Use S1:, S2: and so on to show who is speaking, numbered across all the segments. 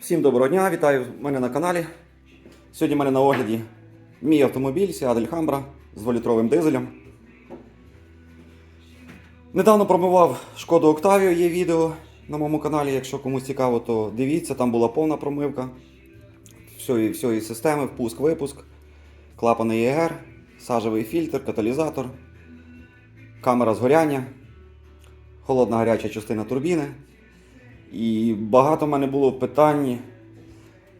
S1: Всім доброго дня, вітаю мене на каналі. Сьогодні в мене на огляді мій автомобіль Seat Alhambra з 2-літровим дизелем. Недавно промивав шкоду Octavia, є відео на моєму каналі. Якщо комусь цікаво, то дивіться, там була повна промивка всієї, всієї системи, впуск-випуск, клапани ЄГР, сажевий фільтр, каталізатор, камера згоряння, холодна гаряча частина турбіни. І багато в мене було питань.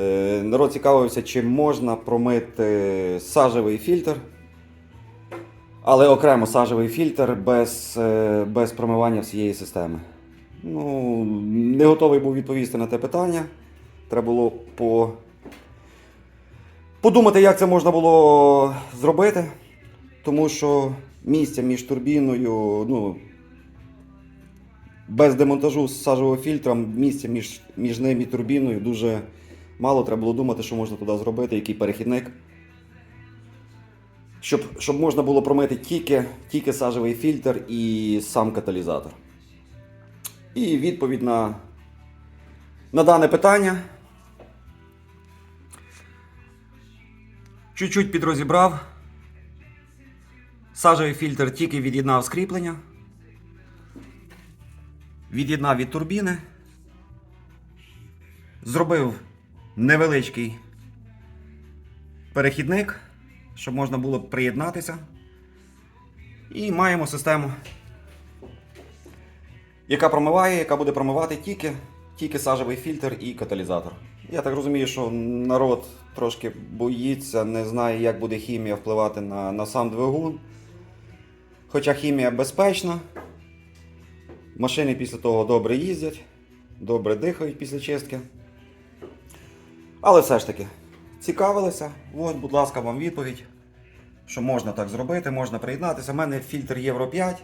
S1: Е, Народ цікавився, чи можна промити сажевий фільтр, але окремо сажевий фільтр без, е, без промивання всієї системи. Ну, не готовий був відповісти на те питання. Треба було по... подумати, як це можна було зробити. Тому що місця між турбіною, ну, без демонтажу з сажового фільтра місця між, між ним і турбіною дуже мало. Треба було думати, що можна туди зробити, який перехідник. Щоб, щоб можна було промити тільки, тільки сажевий фільтр і сам каталізатор. І відповідь на, на дане питання. Чуть-чуть підрозібрав. Сажевий фільтр тільки від'єднав скріплення від'єднав від турбіни, зробив невеличкий перехідник, щоб можна було приєднатися. І маємо систему, яка промиває, яка буде промивати тільки, тільки сажевий фільтр і каталізатор. Я так розумію, що народ трошки боїться, не знає, як буде хімія впливати на, на сам двигун. Хоча хімія безпечна. Машини після того добре їздять, добре дихають після чистки. Але все ж таки, цікавилися. От, будь ласка, вам відповідь, що можна так зробити, можна приєднатися. У мене фільтр Євро 5.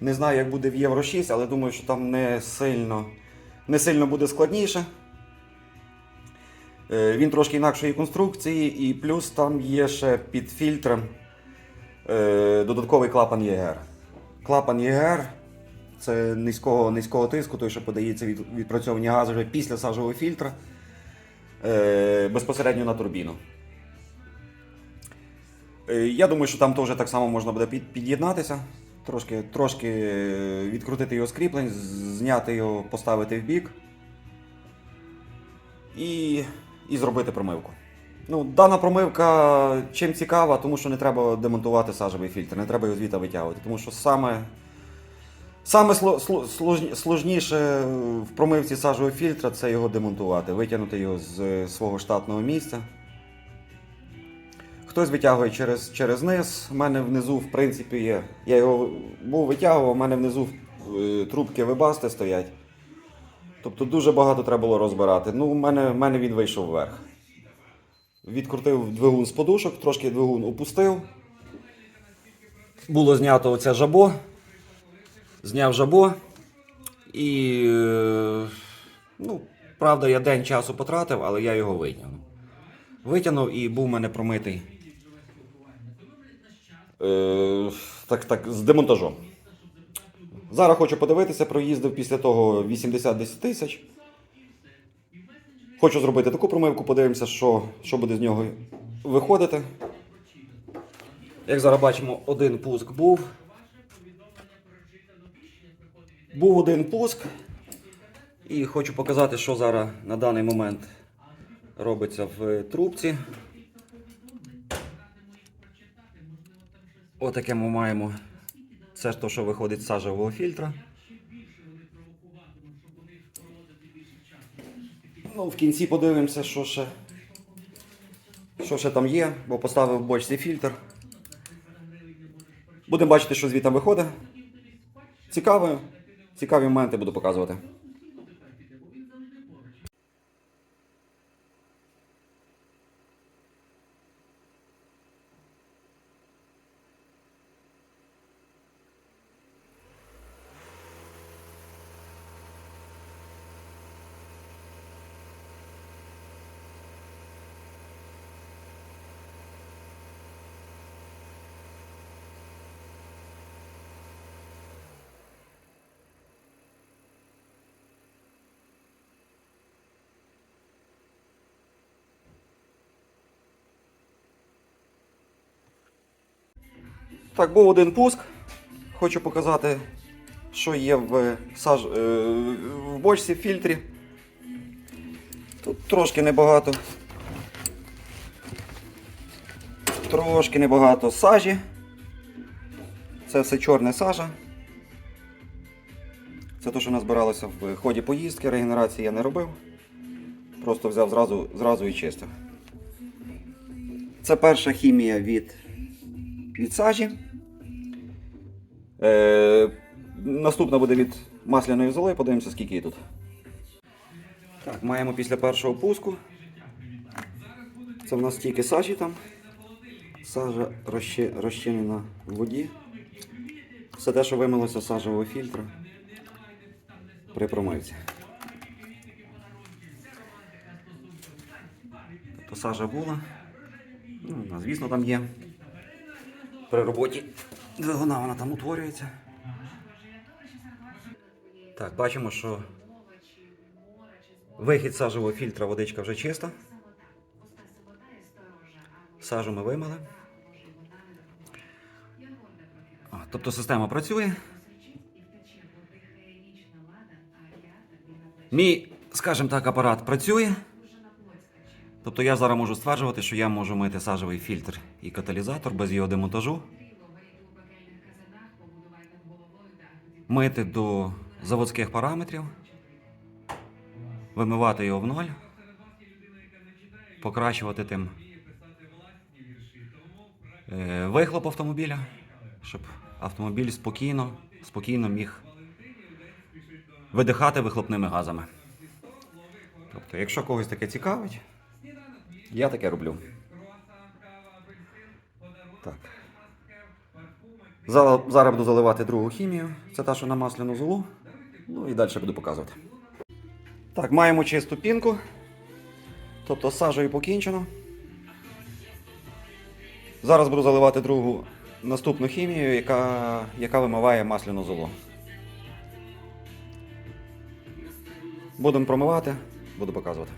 S1: Не знаю, як буде в Євро 6, але думаю, що там не сильно, не сильно буде складніше. Е, Він трошки інакшої конструкції, і плюс там є ще під фільтром е, додатковий клапан ЄГР. Клапан ЄГР це низького, низького тиску, той, що подається від відпрацьовані гази вже після сажового фільтра е, безпосередньо на турбіну. Е, я думаю, що там теж так само можна буде під, під'єднатися, трошки, трошки відкрутити його скріплень, зняти його, поставити в бік і, і зробити промивку. Ну, дана промивка чим цікава, тому що не треба демонтувати сажевий фільтр, не треба його звідти витягувати. Тому що саме Саме сло- сло- слож- сложніше в промивці сажового фільтра це його демонтувати, витягнути його з е, свого штатного місця. Хтось витягує через, через низ. У мене внизу, в принципі, є. Я його був витягував, у мене внизу е, трубки вибасти стоять. Тобто дуже багато треба було розбирати. Ну, у мене, в мене він вийшов вверх. Відкрутив двигун з подушок, трошки двигун опустив. Було знято оце жабо зняв жабо і. е, Ну, правда, я день часу потратив, але я його витягнув. Витягнув і був мене промитий. Е, так, так, з демонтажом. Зараз хочу подивитися, проїздив після того 80-10 тисяч. Хочу зробити таку промивку, подивимося, що, що буде з нього виходити. Як зараз бачимо, один пуск був. Був один пуск. І хочу показати, що зараз на даний момент робиться в трубці. Отаке ми маємо. Це ж то, що виходить з сажевого фільтра. Ну, в кінці подивимося, що ще, що ще там є, бо поставив в бочці фільтр. Будемо бачити, що звідти виходить. Цікаво. Цікаві моменти буду показувати. Так, був один пуск. Хочу показати, що є в, саж... е, в бочці в фільтрі. Тут трошки небагато. Трошки небагато сажі. Це все чорне сажа. Це те, що назбиралося в ході поїздки, регенерації я не робив. Просто взяв зразу, зразу і чистив. Це перша хімія від, від сажі. Е, наступна буде від масляної золи, подивимося, скільки її тут. Так, маємо після першого пуску. Це в нас тільки сажі там. Сажа розчи- розчинена в воді. Все те, що вимилося з сажевого фільтра при промивці. Тобто сажа була. Ну, звісно, там є. При роботі двигуна вона там утворюється. Так, бачимо, що вихід сажевого фільтра водичка вже чиста. Сажу ми вимили. Тобто система працює. Мій, скажімо так, апарат працює. Тобто я зараз можу стверджувати, що я можу мити сажевий фільтр і каталізатор без його демонтажу. Мити до заводських параметрів, вимивати його в ноль, покращувати тим е, вихлоп автомобіля, щоб автомобіль спокійно, спокійно міг видихати вихлопними газами. Тобто, якщо когось таке цікавить, я таке роблю. Так. Зараз, буду заливати другу хімію. Це та, що на масляну золу. Ну і далі буду показувати. Так, маємо чисту пінку. Тобто сажею покінчено. Зараз буду заливати другу наступну хімію, яка, яка вимиває масляну золу. Будемо промивати, буду показувати.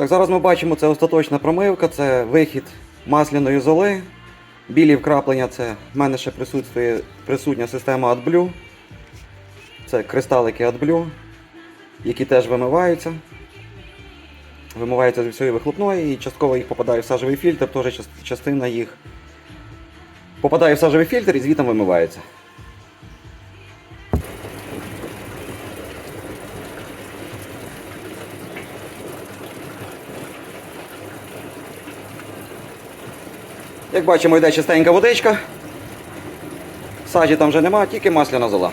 S1: Так, зараз ми бачимо, це остаточна промивка, це вихід масляної золи. Білі вкраплення це в мене ще присутствує присутня система AdBlue. Це кристалики AdBlue, які теж вимиваються. Вимиваються з всієї вихлопної і частково їх попадає в сажевий фільтр, теж частина їх попадає в сажевий фільтр і звітом вимивається. Як бачимо, йде чистенька водичка. Сажі там вже нема, тільки масляна зола.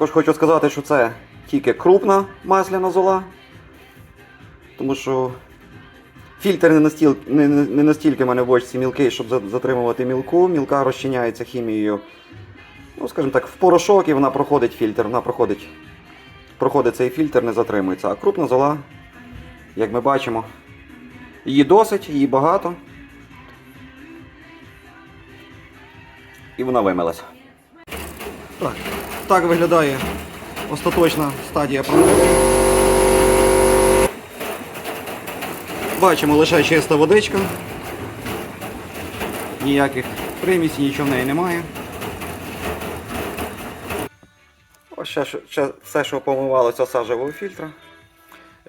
S1: Також хочу сказати, що це тільки крупна масляна зола, тому що фільтр не настільки, не, не настільки в мене в бочці мілкий, щоб затримувати мілку. Мілка розчиняється хімією, ну, скажімо так, в порошок і вона проходить фільтр, вона проходить проходить цей фільтр, не затримується. А крупна зола, як ми бачимо, її досить, її багато. І вона вимилася. Так, так виглядає остаточна стадія промивки. Бачимо лише чиста водичка. Ніяких примісів, нічого в неї немає. Ось ще, ще все, що помивалося сажевого фільтра.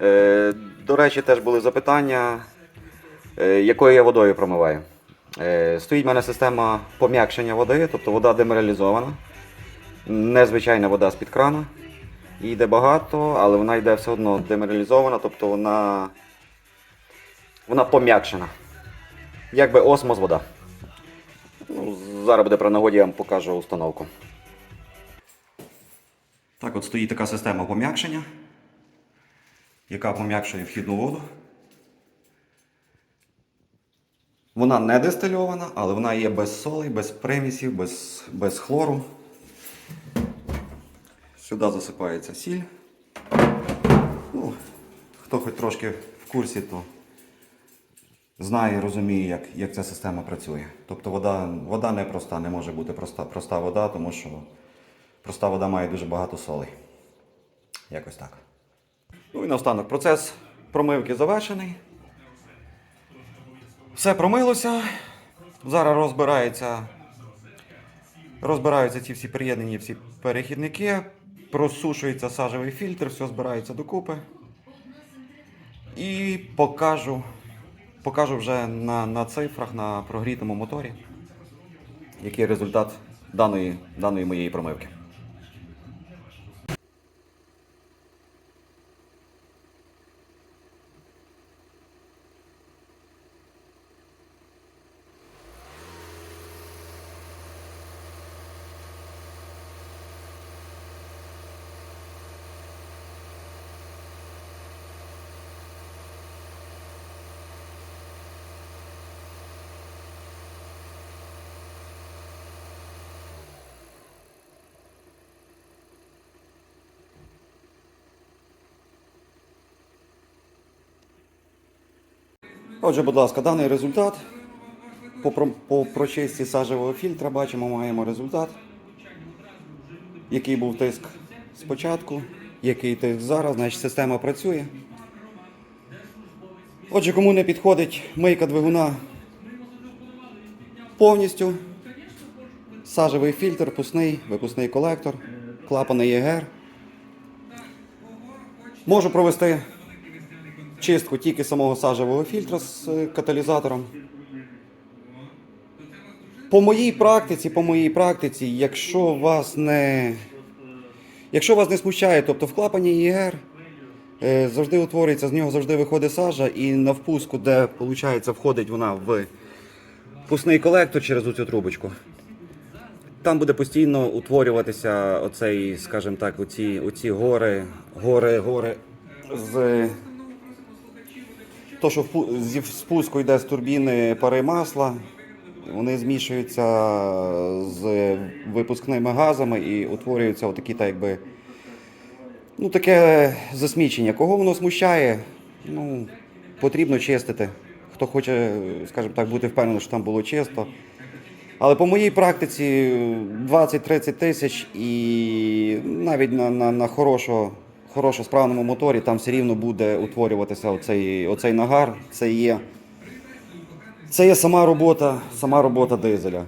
S1: Е, до речі, теж були запитання, е, якою я водою промиваю. Е, стоїть в мене система пом'якшення води, тобто вода демералізована. Незвичайна вода з-під крана. Її йде багато, але вона йде все одно демералізована, тобто вона, вона пом'якшена. Якби осмос вода. Ну, зараз буде при нагоді, я вам покажу установку. Так от стоїть така система пом'якшення, яка пом'якшує вхідну воду. Вона не дистильована, але вона є без солей, без примісів, без, без хлору. Сюди засипається сіль. Ну, хто хоч трошки в курсі, то знає і розуміє, як, як ця система працює. Тобто вода, вода не проста, не може бути проста, проста вода, тому що проста вода має дуже багато солей. Якось так. Ну і наостанок процес промивки завершений. Все промилося. Зараз розбирається. Розбираються ці всі приєднані всі перехідники, просушується сажевий фільтр, все збирається докупи. І покажу, покажу вже на, на цифрах на прогрітому моторі, який результат даної, даної моєї промивки. Отже, будь ласка, даний результат. По, про- по прочистці сажевого фільтра бачимо, маємо результат. Який був тиск спочатку, який тиск зараз, значить система працює. Отже, кому не підходить мийка двигуна повністю, сажевий фільтр, пусний, випускний колектор, клапани ЄГР. Можу провести чистку тільки самого сажевого фільтра з е, каталізатором. По моїй практиці, по моїй практиці, якщо вас не, якщо вас не смущає, тобто в клапані ЄГР е, завжди утворюється, з нього завжди виходить сажа, і на впуску, де виходить, входить вона в пусний колектор через оцю трубочку. Там буде постійно утворюватися оцей, скажімо так, оці, оці гори, гори, гори з то, що зі спуску йде з турбіни пари масла, вони змішуються з випускними газами і утворюються отакі, так якби, ну, таке засмічення. Кого воно смущає, ну, потрібно чистити. Хто хоче, скажімо так, бути впевнений, що там було чисто. Але по моїй практиці 20-30 тисяч і навіть на, на, на хорошо, хорошо справному моторі там все рівно буде утворюватися оцей, оцей нагар. Це є, це є сама робота, сама робота дизеля.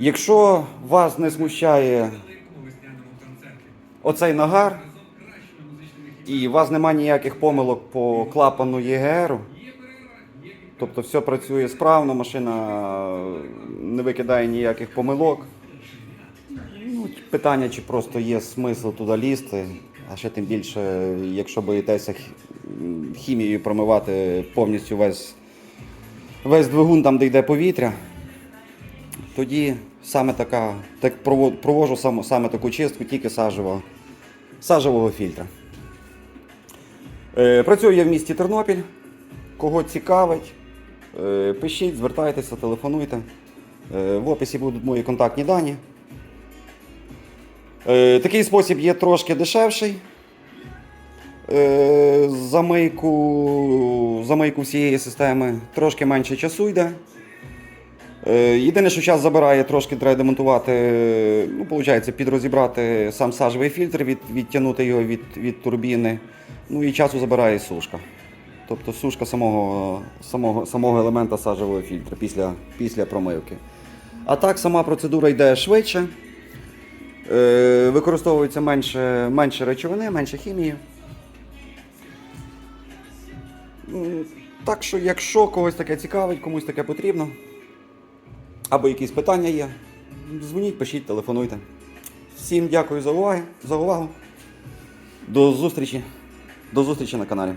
S1: Якщо вас не смущає оцей нагар, і у вас немає ніяких помилок по клапану ЄГРу, Тобто все працює справно, машина не викидає ніяких помилок. Ну, питання, чи просто є смисл туди лізти, а ще тим більше, якщо боїтеся хімією промивати повністю весь, весь двигун там, де йде повітря, тоді саме така, так прово- проводжу саме, таку чистку тільки сажевого, сажевого фільтра. Е, Працюю я в місті Тернопіль. Кого цікавить, е, пишіть, звертайтеся, телефонуйте. Е, В описі будуть мої контактні дані. Е, Такий спосіб є трошки дешевший. Е, Замийку, замийку всієї системи трошки менше часу йде. Е, Єдине, що час забирає, трошки треба демонтувати, ну, виходить, підрозібрати сам сажовий фільтр, від, відтягнути його від, від турбіни. Ну і часу забирає сушка. Тобто сушка самого, самого, самого елемента сажового фільтра після, після промивки. А так сама процедура йде швидше. Е, використовується менше, менше речовини, менше хімії. Так що, якщо когось таке цікавить, комусь таке потрібно, або якісь питання є, дзвоніть, пишіть, телефонуйте. Всім дякую за увагу. За увагу. До зустрічі. До зустрічі на каналі.